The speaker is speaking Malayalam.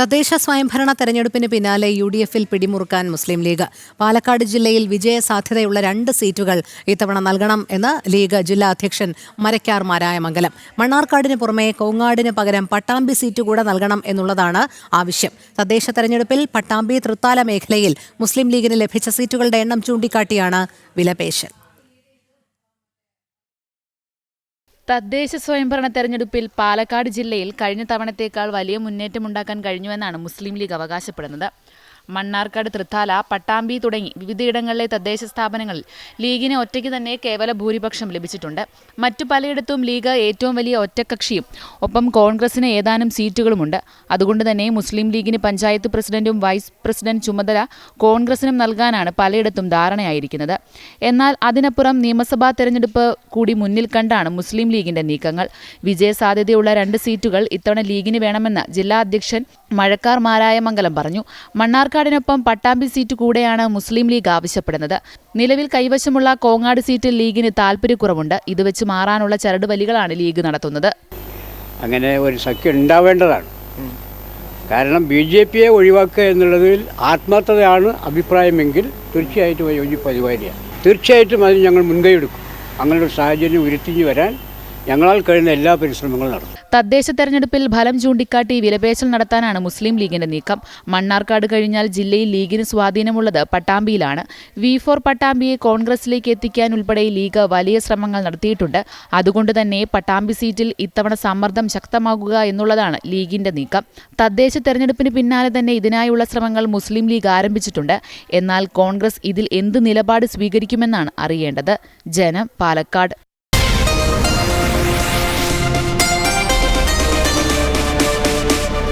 തദ്ദേശ സ്വയംഭരണ തെരഞ്ഞെടുപ്പിന് പിന്നാലെ യു ഡി എഫിൽ പിടിമുറുക്കാൻ മുസ്ലിം ലീഗ്. പാലക്കാട് ജില്ലയിൽ വിജയ സാധ്യതയുള്ള രണ്ട് സീറ്റുകൾ ഇത്തവണ നൽകണം എന്ന് ലീഗ് ജില്ലാ അധ്യക്ഷൻ മരക്കാർ മാരായമംഗലം. മണ്ണാർക്കാടിന് പുറമെ കോങ്ങാടിന് പകരം പട്ടാമ്പി സീറ്റ് കൂടെ നൽകണം എന്നുള്ളതാണ് ആവശ്യം. തദ്ദേശ തെരഞ്ഞെടുപ്പിൽ പട്ടാമ്പി തൃത്താല മേഖലയിൽ മുസ്ലിം ലീഗിന് ലഭിച്ച സീറ്റുകളുടെ എണ്ണം ചൂണ്ടിക്കാട്ടിയാണ് വിലപേശൽ. തദ്ദേശ സ്വയംഭരണ തെരഞ്ഞെടുപ്പിൽ പാലക്കാട് ജില്ലയിൽ കഴിഞ്ഞ തവണത്തേക്കാൾ വലിയ മുന്നേറ്റമുണ്ടാക്കാൻ കഴിഞ്ഞുവെന്നാണ് മുസ്ലിം ലീഗ് അവകാശപ്പെടുന്നത്. മണ്ണാർക്കാട് തൃത്താല പട്ടാമ്പി തുടങ്ങി വിവിധയിടങ്ങളിലെ തദ്ദേശ സ്ഥാപനങ്ങളിൽ ലീഗിന് ഒറ്റയ്ക്ക് തന്നെ കേവല ഭൂരിപക്ഷം ലഭിച്ചിട്ടുണ്ട്. മറ്റു പലയിടത്തും ലീഗ് ഏറ്റവും വലിയ ഒറ്റക്കക്ഷിയും ഒപ്പം കോൺഗ്രസിന് ഏതാനും സീറ്റുകളുമുണ്ട്. അതുകൊണ്ട് തന്നെ മുസ്ലിം ലീഗിന് പഞ്ചായത്ത് പ്രസിഡന്റും വൈസ് പ്രസിഡന്റ് ചുമതല കോൺഗ്രസിനും നൽകാനാണ് പലയിടത്തും ധാരണയായിരിക്കുന്നത്. എന്നാൽ അതിനപ്പുറം നിയമസഭാ തെരഞ്ഞെടുപ്പ് കൂടി മുന്നിൽ കണ്ടാണ് മുസ്ലിം ലീഗിന്റെ നീക്കങ്ങൾ. വിജയസാധ്യതയുള്ള രണ്ട് സീറ്റുകൾ ഇത്തവണ ലീഗിന് വേണമെന്ന് ജില്ലാ അധ്യക്ഷൻ മഴക്കാർ മാരായ മംഗലം പറഞ്ഞു മണ്ണാർക്കാടിനൊപ്പം പട്ടാമ്പി സീറ്റ് കൂടെയാണ് മുസ്ലിം ലീഗ് ആവശ്യപ്പെടുന്നത്. നിലവിൽ കൈവശമുള്ള കോങ്ങാട് സീറ്റിൽ ലീഗിന് താൽപ്പര്യക്കുറവുണ്ട് ഇത് വെച്ച് മാറാനുള്ള ചരടുവലികളാണ് ലീഗ് നടത്തുന്നത്. അങ്ങനെ ഒരു സഖ്യം ഉണ്ടാവേണ്ടതാണ്. കാരണം ബി ജെ പിയെ ഒഴിവാക്കുക എന്നുള്ളതിൽ ആത്മാർത്ഥതയാണ് അഭിപ്രായമെങ്കിൽ തീർച്ചയായിട്ടും യോജിപ്പ് പരിപാടിയാണ് തീർച്ചയായിട്ടും അതിന് ഞങ്ങൾ മുൻകൈ എടുക്കും. അങ്ങനെ ഒരു സാഹചര്യം ഉരുത്തിഞ്ഞു വരാൻ ഞങ്ങളാൽ കഴിയുന്ന എല്ലാ പരിശ്രമങ്ങളും നടത്തും. തദ്ദേശ തെരഞ്ഞെടുപ്പിൽ ഫലം ചൂണ്ടിക്കാട്ടി വിലപേശൽ നടത്താനാണ് മുസ്ലിം ലീഗിന്റെ നീക്കം. മണ്ണാർക്കാട് കഴിഞ്ഞാൽ ജില്ലയിൽ ലീഗിന് സ്വാധീനമുള്ളത് പട്ടാമ്പിയിലാണ്. വി ഫോർ പട്ടാമ്പിയെ കോൺഗ്രസിലേക്ക് എത്തിക്കാൻ ഉൾപ്പെടെ ലീഗ് വലിയ ശ്രമങ്ങൾ നടത്തിയിട്ടുണ്ട്. അതുകൊണ്ട് തന്നെ പട്ടാമ്പി സീറ്റിൽ ഇത്തവണ സമ്മർദ്ദം ശക്തമാകുക എന്നുള്ളതാണ് ലീഗിന്റെ നീക്കം. തദ്ദേശ തെരഞ്ഞെടുപ്പിന് പിന്നാലെ തന്നെ ഇതിനായുള്ള ശ്രമങ്ങൾ മുസ്ലിം ലീഗ് ആരംഭിച്ചിട്ടുണ്ട്. എന്നാൽ കോൺഗ്രസ് ഇതിൽ എന്ത് നിലപാട് സ്വീകരിക്കുമെന്നാണ് അറിയേണ്ടത്. ജനം പാലക്കാട്.